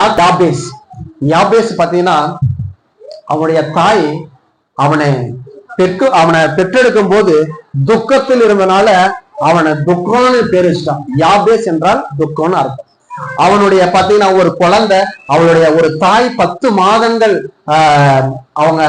யாபேஸ் யாபேஸ் பாத்தீங்கன்னா அவனுடைய தாய் அவனை பெற்று அவனை பெற்றெடுக்கும் போது துக்கத்தில் இருந்தனால அவனை துக்கம்னு பேர் வச்சுட்டான். யாபேஸ் என்றால் துக்கம்னு அர்த்தம். அவனுடைய பாத்தீங்கன்னா ஒரு குழந்தை அவளுடைய ஒரு தாய் பத்து மாதங்கள் ஆஹ், அவங்க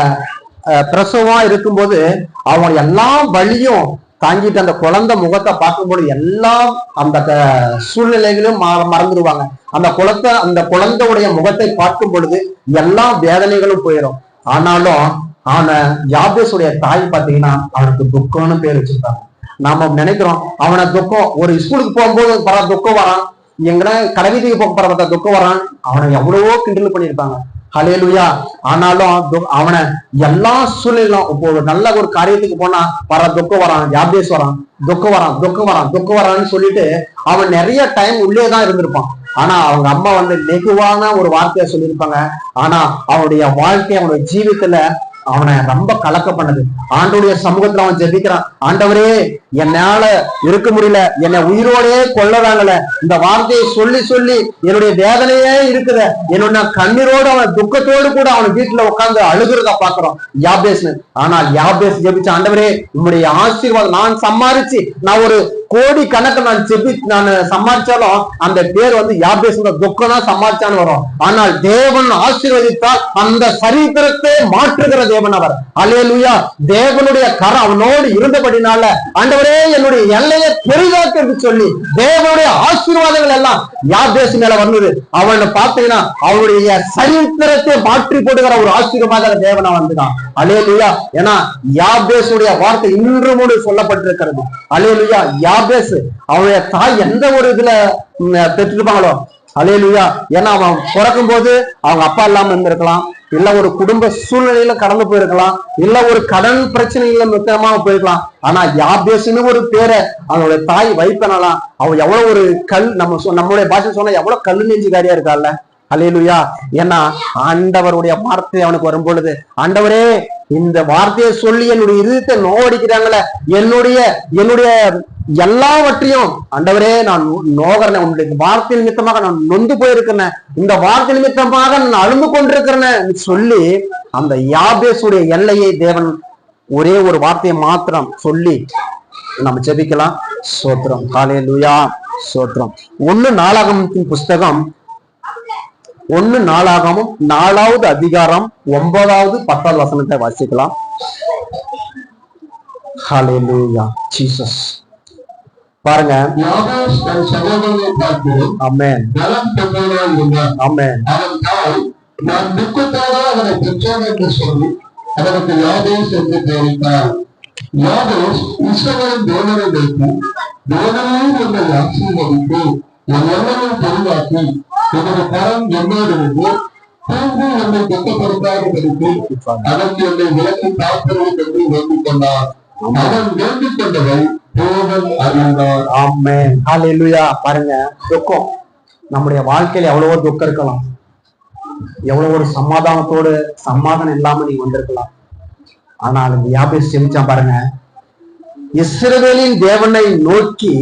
பிரசவமா இருக்கும்போது அவங்க எல்லா வழியும் தாங்கிட்டு அந்த குழந்தை முகத்தை பார்க்கும்போது எல்லாம் அந்த க- சூழ்நிலைகளும் மறந்துடுவாங்க. அந்த குழந்தை அந்த குழந்தையுடைய முகத்தை பார்க்கும் பொழுது எல்லா வேதனைகளும் போயிடும் ஆனாலும் அவன யாபேஸுடைய தாய் பாத்தீங்கன்னா அவனுக்கு துக்கம்னு பேர் வச்சிருக்காங்க. நாம நினைக்கிறோம் அவனை துக்கம் ஒரு ஸ்கூலுக்கு போகும்போது பர துக்கம் வரான். எங்கன்னா கடைவீதிக்கு போக போற துக்கம் வரான். அவனை எவ்வளவோ கிண்டல் பண்ணியிருப்பாங்க. ஹலேலுயா ஆனாலும் அவனை எல்லா சூழ்நிலும் இப்போ ஒரு நல்ல ஒரு காரியத்துக்கு போனா வர துக்கம் வரான் யாபேஸ் வரான் துக்கம் வரான் துக்கம் வரான் துக்கம் வரான்னு சொல்லிட்டு அவன் நிறைய டைம் உள்ளே தான் இருந்திருப்பான். ஆனா அவங்க அம்மா வந்து நெகுவான ஒரு வார்த்தையை சொல்லியிருப்பாங்க. ஆனா அவனுடைய வாழ்க்கை அவனுடைய ஜீவித்துல அவனை ரொம்ப கலக்க பண்ணது. ஆண்டோடைய சமூகத்துல அவன் ஜெபிக்கிறான். ஆண்டவரே என்னால இருக்க முடியல. என்னை உயிரோடே கொள்ளறாங்களே இந்த வார்த்தையை சொல்லி சொல்லி என்னுடைய வேதனையே இருக்குத. என்னோட கண்ணீரோடு அவன் துக்கத்தோடு கூட அவன் வீட்டுல உட்கார்ந்து அழுகுறத பாக்குறோம் யாபேஸ்னு. ஆனால் யாபேஸ் ஜெபிச்ச ஆண்டவரே உங்களுடைய ஆசீர்வாதம் நான் சம்பாரிச்சு நான் ஒரு கோடி கணக்கு நான் செபி நான் சம்பாதிச்சாலும் அந்த பேர் வந்து யார் துக்கம் தான் சம்பாதிச்சான்னு வரும். ஆனால் தேவன் ஆசீர்வதித்தால் அந்த சரித்திரத்தை மாற்றுகிற தேவன் அவர். அலேலுயா தேவனுடைய கரம் அவனோடு இருந்தபடினால ஆண்டவரே என்னுடைய எல்லையை பெரிதாக்கிறது சொல்லி தேவனுடைய ஆசீர்வாதங்களை எல்லாம் யாபேஸ் மேல வந்தது? அவனை பார்த்தீங்கன்னா அவனுடைய சரித்திரத்தை மாற்றி போடுகிற ஒரு ஆசீர்வாத தேவனா வந்துதான் அலேலுயா ஏன்னா யாபேசுடைய வார்த்தை இன்று மூணு சொல்லப்பட்டிருக்கிறது. அலேலுயா யாபேசு அவனுடைய தாய் எந்த ஒரு இதுல பெற்றிருப்பாங்களோ அலேலுயா ஏன்னா அவன் பிறக்கும் போது அவங்க அப்பா இல்லாம இருந்திருக்கலாம். இல்ல ஒரு குடும்ப சூழ்நிலையில கடந்து போயிருக்கலாம். இல்ல ஒரு கடன் பிரச்சனையில முக்கியமா போயிருக்கலாம். ஆனா யாபேசுன்னு ஒரு பேரை அவனுடைய தாய் வைப்பனாலாம் அவன் எவ்வளவு ஒரு கல் நம்ம நம்மளுடைய பாஷை சொன்னா எவ்வளவு கல் நெஞ்சுக்காரியா இருக்கால்ல அலையலுயா ஏன்னா ஆண்டவருடைய வார்த்தை அவனுக்கு வரும் பொழுது ஆண்டவரே இந்த வார்த்தையை சொல்லி என்னுடைய இருதயத்தை நோவடிக்கிறாங்களே என்னுடைய என்னுடைய எல்லாவற்றையும் ஆண்டவரே நான் நோகிறேன். உன்னுடைய வார்த்தை நிமித்தமாக நான் நொந்து போயிருக்கிறேன். இந்த வார்த்தை நிமித்தமாக நான் அழுந்து கொண்டிருக்கிறேன் சொல்லி அந்த யாபேசுடைய எல்லையை தேவன் ஒரே ஒரு வார்த்தையை மாத்திரம் சொல்லி நம்ம ஜெபிக்கலாம். சோத்திரம். காலையிலுயா சோத்திரம். ஒண்ணு நாளாகமத்தின் புஸ்தகம் ஒண்ணு நாளாகமும் நாலாவது அதிகாரம் ஒன்பதாவது பத்தாவது வசனத்தை வாசிக்கலாம். ஜீசஸ் பாருங்க. அமேன் அமேன் நான் துக்கத்தோட அவனை பெற்றேன் என்று சொல்லி அவனுக்கு யாபேஸ் என்று பெயரிட்டார் யாபேஸ் இஸ்ரவேலின் தேவனை நோக்கி தேவனே என்னை ஆசீர்வதித்து என் எல்லையை பெரிதாக்கி எனது கரம் என்னோடு இருந்து தீங்கு என்னை துக்கப்படுத்தாதபடிக்கு அதற்கு என்னை விலக்கி காப்பது என்று வேண்டிக் கொண்டார் அவன் வேண்டிக் கொண்டவை தேவன் அறிந்தார். ஹalleluya. பாருங்க துக்கம். நம்முடைய வாழ்க்கையில எவ்வளவோ துக்கம் இருக்கலாம். எவ்வளவு ஒரு சமாதானத்தோடு சமாதானம் இல்லாம நீ வந்திருக்கலாம். ஆனால் இந்த யாபேஸ் செமிச்சான் பாருங்க. இஸ்ரவேலின் தேவனை நோக்கி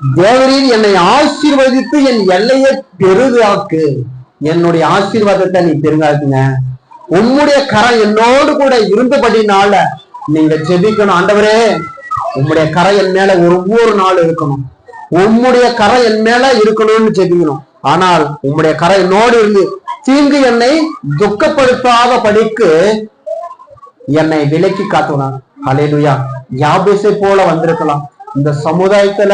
தேவரீர் என்னை ஆசீர்வதித்து என் எல்லையை பெரிதாக்கு. என்னுடைய ஆசீர்வாதத்தை நீ பெருங்காக்குங்க உம்முடைய கரம் என்னோடு கூட இருந்தபடினால நீங்க ஜெபிக்கணும் ஆண்டவரே. உம்முடைய கரை என் மேல ஒவ்வொரு நாள் இருக்கணும். உம்முடைய கரை என் மேல இருக்கணும்னு ஜெபிக்கணும். ஆனால் உம்முடைய கரை என்னோடு இருந்து தீங்கு என்னை துக்கப்படுத்தாத படிக்கு என்னை விலக்கி காட்டுவான் ஹalleluya யாபேசை போல வந்திருக்கலாம். இந்த சமுதாயத்துல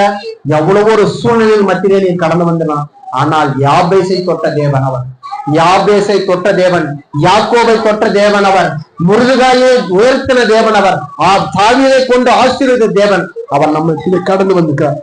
எவ்வளவு ஒரு சூழ்நிலையில் மத்தியிலே நீ கடந்து வந்துடலாம் ஆனால் யாபேசை தொட்ட தேவன் அவன். யாபேசை தொட்ட தேவன் யாக்கோவை தொட்ட தேவன் அவர் முருகாயை உயர்த்தின தேவன் அவர் ஆ தாவியை கொண்டு ஆசீர்வதித்த தேவன். அவர் நம்ம கடந்து வந்திருக்கார்